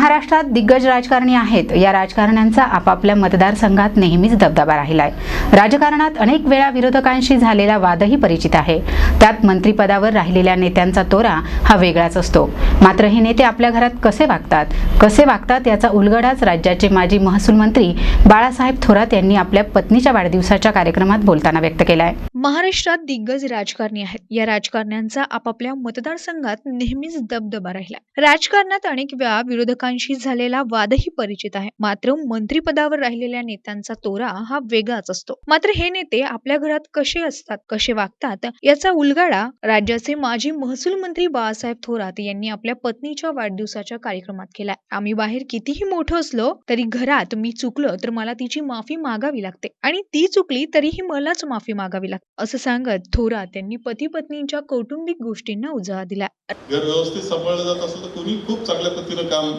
महाराष्ट्रात दिग्गज राजकारणी आहेत. या राजकारण्यांचा आपापल्या मतदारसंघात नेहमीच दबदबा राहिलाय. राजकारणात अनेक वेळा विरोधकांशी झालेला वादही परिचित आहे. त्यात मंत्रिपदावर राहिलेल्या नेत्यांचा तोरा हा वेगळाच असतो. मात्र हे नेते आपल्या घरात कसे वागतात? कसे वागतात याचा उलगडाच राज्याचे माजी महसूल मंत्री बाळासाहेब थोरात यांनी आपल्या पत्नीच्या वाढदिवसाच्या कार्यक्रमात बोलताना व्यक्त केलाय. महाराष्ट्रात दिग्गज राजकारणी आहेत. या राजकारण्यांचा आपापल्या मतदारसंघात नेहमीच दबदबा राहिला. राजकारणात अनेक वेळा विरोधकांशी झालेला वादही परिचित आहे. मात्र मंत्रीपदावर राहिलेल्या नेत्यांचा तोरा हा वेगळाच असतो. मात्र हे नेते आपल्या घरात कसे असतात कसे वागतात याचा उलगाडा राज्याचे माजी महसूल मंत्री बाळासाहेब थोरात यांनी आपल्या पत्नीच्या वाढदिवसाच्या कार्यक्रमात केलाय. आम्ही बाहेर कितीही मोठं असलो तरी घरात मी चुकलो तर मला तिची माफी मागावी लागते. आणि ती चुकली तरीही मलाच माफी मागावी लागते. असं सांगत थोरात यांनी पती पत्नींच्या कौटुंबिक गोष्टींना उजाळा दिला. घर व्यवस्थित सांभाळलं जात असेल तर कोणी खूप चांगल्या पद्धतीनं काम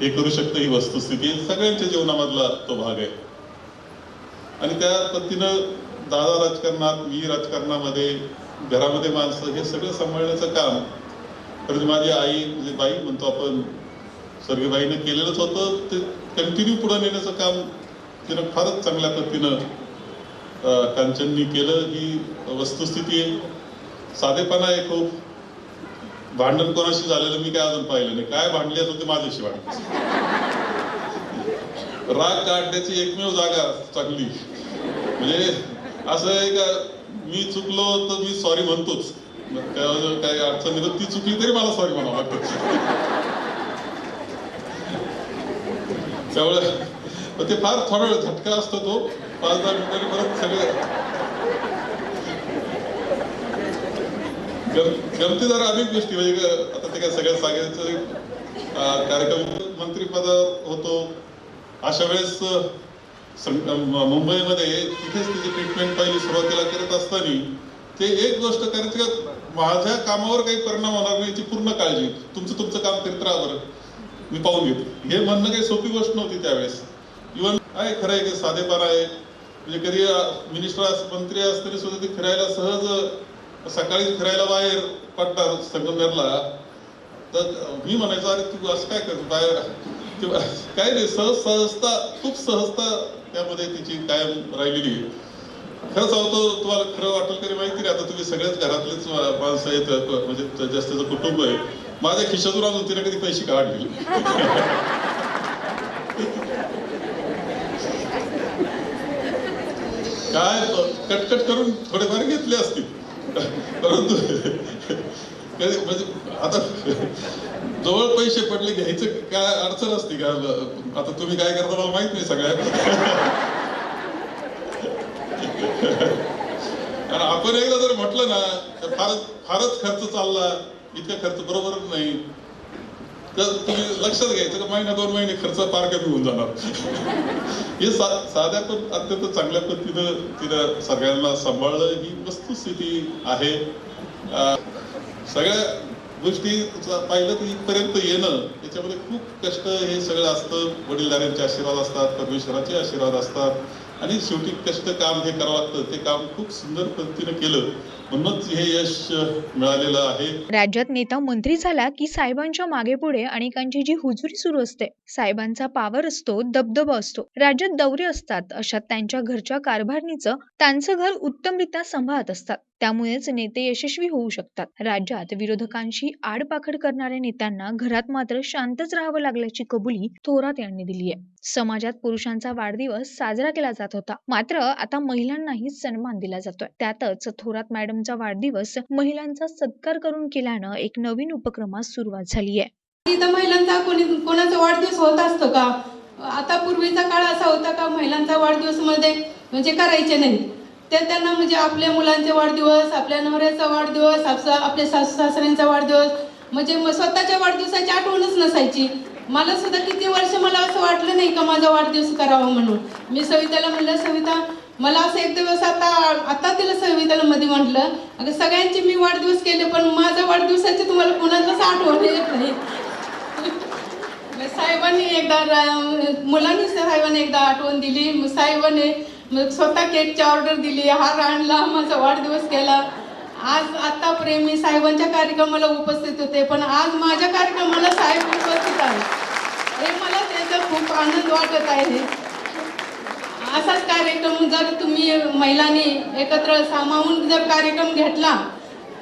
हे करू शकतं ही वस्तुस्थिती. सगळ्यांच्या जीवनामधला तो भाग आहे. आणि त्या पद्धतीनं दादा राजकारणात मी राजकारणामध्ये घरामध्ये माणसं हे सगळं सांभाळण्याचं काम तर माझी आई म्हणजे बाई म्हणतो आपण स्वर्गीय केलेलंच होतं. ते कंटिन्यू पुढे नेण्याचं काम तिनं फारच चांगल्या पद्धतीनं कांचननी केलं ही वस्तुस्थिती आहे साधेपणा आहे खूप. भांडण कोणाशी झालेलं मी काय अजून पाहिलं नाही. काय भांडली असेल ते माझ्याशी भांडले राग काढण्याची एकमेव जागा चांगली. म्हणजे असं आहे का मी चुकलो तर मी सॉरी म्हणतोच. मग काही अडचण नाही ती चुकली तरी मला सॉरी म्हणावं लागतं. त्यामुळे ते फार थोडा वेळ झटका असतो तो. पाच दहा मिनिटांनी परत सगळे गमती गमतीदार अनेक गोष्टी म्हणजे आता ते काय सगळ्यात सांगायचं कार्यक्रम मंत्रिपदावर होतो. अशा वेळेस मुंबईमध्ये तिथेच तिची ट्रीटमेंट पहिली सुरुवातीला करत असताना ते एक गोष्ट करायची का माझ्या कामावर काही परिणाम होणार नाही याची पूर्ण काळजी. तुमचं तुमचं काम करीत राहा बरं. मी पाहून घेतो. हे म्हणणं काही सोपी गोष्ट नव्हती त्यावेळेस. इव्हन आहे खरं आहे की साधेपणा आहे. म्हणजे कधी मिनिस्टर मंत्री असताना सुद्धा ते फिरायला सहज सकाळी फिरायला बाहेर पडतात संगमनेरला. तर मी म्हणायचो अरे तू असं काय कर बाहेर काय नाही सहज सहजता खूप सहजता त्यामध्ये तिची कायम राहिलेली आहे. खरं सांगतो तुम्हाला खरं वाटेल तरी माहिती नाही आता तुम्ही सगळ्याच घरातलेच माणसं आहेत म्हणजे जास्तीचं कुटुंब आहे. माझ्या खिशातून अजून तिने कधी पैसे काढले. काय कटकट करून थोडेफार घेतले असतील. परंतु म्हणजे आता जवळ पैसे पडले घ्यायचं काय अडचण असते का? आता तुम्ही काय करता मला माहीत नाही सगळ्यात कारण आपण एकदा जर म्हटलं ना तर फारच फारच खर्च चालला इतका खर्च बरोबर नाही. तर तुम्ही लक्षात घ्यायचं का महिना दोन महिने खर्च फार कमी होऊन जाणार. हे सा साध्या पण अत्यंत चांगल्या पद्धतीनं तिनं सगळ्यांना सांभाळलं. ही वस्तुस्थिती आहे. सगळ्या गोष्टी पाहिलं तर इथपर्यंत येणं याच्यामध्ये खूप कष्ट हे सगळं असतं. वडीलधाऱ्यांचे आशीर्वाद असतात परमेश्वराचे आशीर्वाद असतात. आणि शेवटी कष्ट काम हे करावं लागतं. ते काम खूप सुंदर पद्धतीनं केलं. म्हणूनच हे यश मिळालेलं आहे. राज्यात नेता मंत्री झाला की साहेबांच्या मागे पुढे अनेकांची जी हुजुरी सुरू असते साहेबांचा पावर असतो दबदबा असतो. राज्यात दौरे असतात अशा त्यांच्या घरच्या कारभारणीचं त्यांचं घर उत्तमरित्या सांभाळत असतात. त्यामुळेच नेते यशस्वी होऊ शकतात. राज्यात विरोधकांशी आडपाखड करणाऱ्या नेत्यांना घरात मात्र शांतच राहावं लागल्याची कबुली थोरात यांनी दिली आहे. समाजात पुरुषांचा वाढदिवस साजरा केला जात होता. मात्र आता महिलांनाही सन्मान दिला जातोय. त्यातच थोरात मॅडम मॅडमचा वाढदिवस महिलांचा सत्कार करून केल्यानं एक नवीन उपक्रमास सुरुवात झाली आहे इथं महिलांचा कोणी कोणाचा वाढदिवस होत असतो का? आता पूर्वीचा काळ असा होता का महिलांचा वाढदिवसमध्ये म्हणजे करायचे नाही. ते त्यांना म्हणजे आपल्या मुलांचे वाढदिवस आपल्या नवऱ्याचा वाढदिवस आपल्या सासू सासऱ्यांचा वाढदिवस म्हणजे स्वतःच्या वाढदिवसाची आठवणच नसायची. मला सुद्धा किती वर्ष मला असं वाटलं नाही का माझा वाढदिवस करावा म्हणून. मी सविताला म्हणलं सविता मला असं एक दिवस आता आता तिला संविधानामध्ये म्हटलं अगं सगळ्यांचे मी वाढदिवस केले पण माझ्या वाढदिवसाची तुम्हाला कुणालाच आठवण येत नाही? साहेबांनी एकदा रा- मुलांनी साहेबांनी एकदा आठवण दिली. मग साहेबांनी मग स्वतः केकची ऑर्डर दिली. हार आणला माझा वाढदिवस केला. आज आतापर्यंत मी साहेबांच्या कार्यक्रमाला उपस्थित होते पण आज माझ्या कार्यक्रमाला साहेब उपस्थित आहे तर मला त्याचा खूप आनंद वाटत आहे. असाच कार्यक्रम जर तुम्ही महिलांनी एकत्र सामावून जर कार्यक्रम घेतला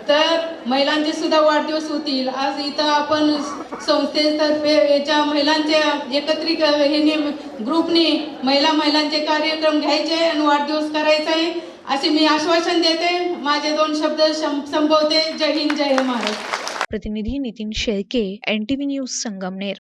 तर महिलांचे सुद्धा वाढदिवस होतील. आज इथं आपण संस्थेतर्फे याच्या महिलांच्या एकत्रित हेने ग्रुपने महिला महिलांचे कार्यक्रम घ्यायचे आणि वाढदिवस करायचा. आहे असे मी आश्वासन देते. माझे दोन शब्द संपवते. जय हिंद जय महाराज प्रतिनिधी Nitin Shelke N T V news Sangamner.